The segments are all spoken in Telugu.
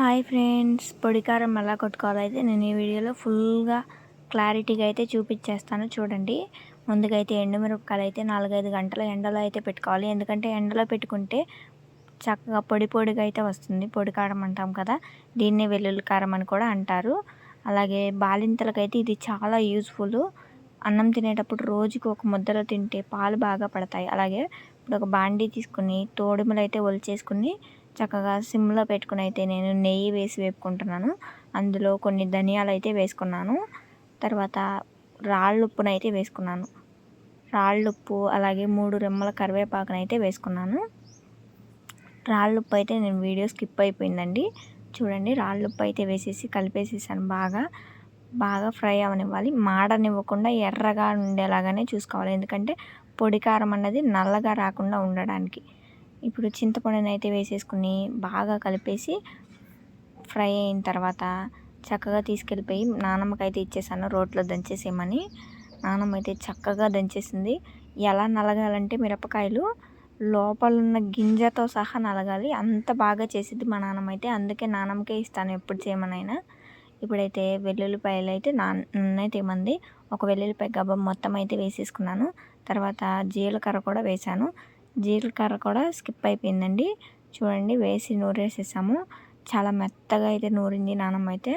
హాయ్ ఫ్రెండ్స్ పొడి కారం ఎలా కొట్టుకోవాలో అయితే నేను ఈ వీడియోలో ఫుల్గా క్లారిటీగా అయితే చూపించేస్తాను. చూడండి ముందుగా అయితే ఎండుమిరపకాయలు అయితే నాలుగైదు గంటల ఎండలో అయితే పెట్టుకోవాలి. ఎందుకంటే ఎండలో పెట్టుకుంటే చక్కగా పొడి పొడిగా అయితే వస్తుంది. పొడి కారం అంటాం కదా దీన్నే వెల్లుల్లి కారం అని కూడా అంటారు. అలాగే బాలింతలకైతే ఇది చాలా యూజ్ఫుల్. అన్నం తినేటప్పుడు రోజుకి ఒక ముద్దలో తింటే పాలు బాగా పడతాయి. అలాగే ఇప్పుడు ఒక బాండీ తీసుకుని తోడుములు అయితే ఒలిచేసుకుని చక్కగా సిమ్లో పెట్టుకుని అయితే నేను నెయ్యి వేసి వేపుకుంటున్నాను. అందులో కొన్ని ధనియాలు అయితే వేసుకున్నాను. తర్వాత రాళ్ళు అయితే వేసుకున్నాను. రాళ్ళుప్పు అలాగే మూడు రెమ్మల కరివేపాకును అయితే వేసుకున్నాను. రాళ్ళుప్పు అయితే నేను వీడియో స్కిప్ అయిపోయిందండి. చూడండి రాళ్ళుప్పు అయితే వేసేసి కలిపేసేసాను బాగా. బాగా ఫ్రై అవనివ్వాలి. మాడనివ్వకుండా ఎర్రగా ఉండేలాగానే చూసుకోవాలి. ఎందుకంటే పొడి కారం అన్నది నల్లగా రాకుండా ఉండడానికి. ఇప్పుడు చింతపండుని అయితే వేసేసుకుని బాగా కలిపేసి ఫ్రై అయిన తర్వాత చక్కగా తీసుకెళ్ళిపోయి నానమ్మకి అయితే ఇచ్చేసాను. రోట్లో దంచేసేయమని నానమ్మ అయితే చక్కగా దంచేసింది. ఎలా నలగాలంటే మిరపకాయలు లోపల ఉన్న గింజతో సహా నలగాలి. అంత బాగా చేసిద్ది మా నాన్నమ్మ అయితే అందుకే నానమ్మకే ఇస్తాను ఎప్పుడు చేయమనైనా. ఇప్పుడైతే వెల్లుల్లిపాయలు అయితే నాన్న తేమంది. ఒక వెల్లుల్లిపాయ గబ్బం మొత్తం అయితే వేసేసుకున్నాను. తర్వాత జీలకర్ర కూడా వేసాను జీలకర్ర కూడా స్కిప్ అయిపోయిందండి. చూడండి వేసి నూరేసేసాము. చాలా మెత్తగా అయితే నూరింది నానమ్మ అయితే.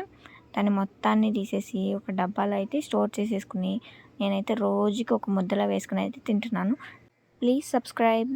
దాన్ని మొత్తాన్ని తీసేసి ఒక డబ్బాలో అయితే స్టోర్ చేసేసుకుని నేనైతే రోజుకి ఒక ముద్దలో వేసుకుని అయితే తింటున్నాను. Please subscribe.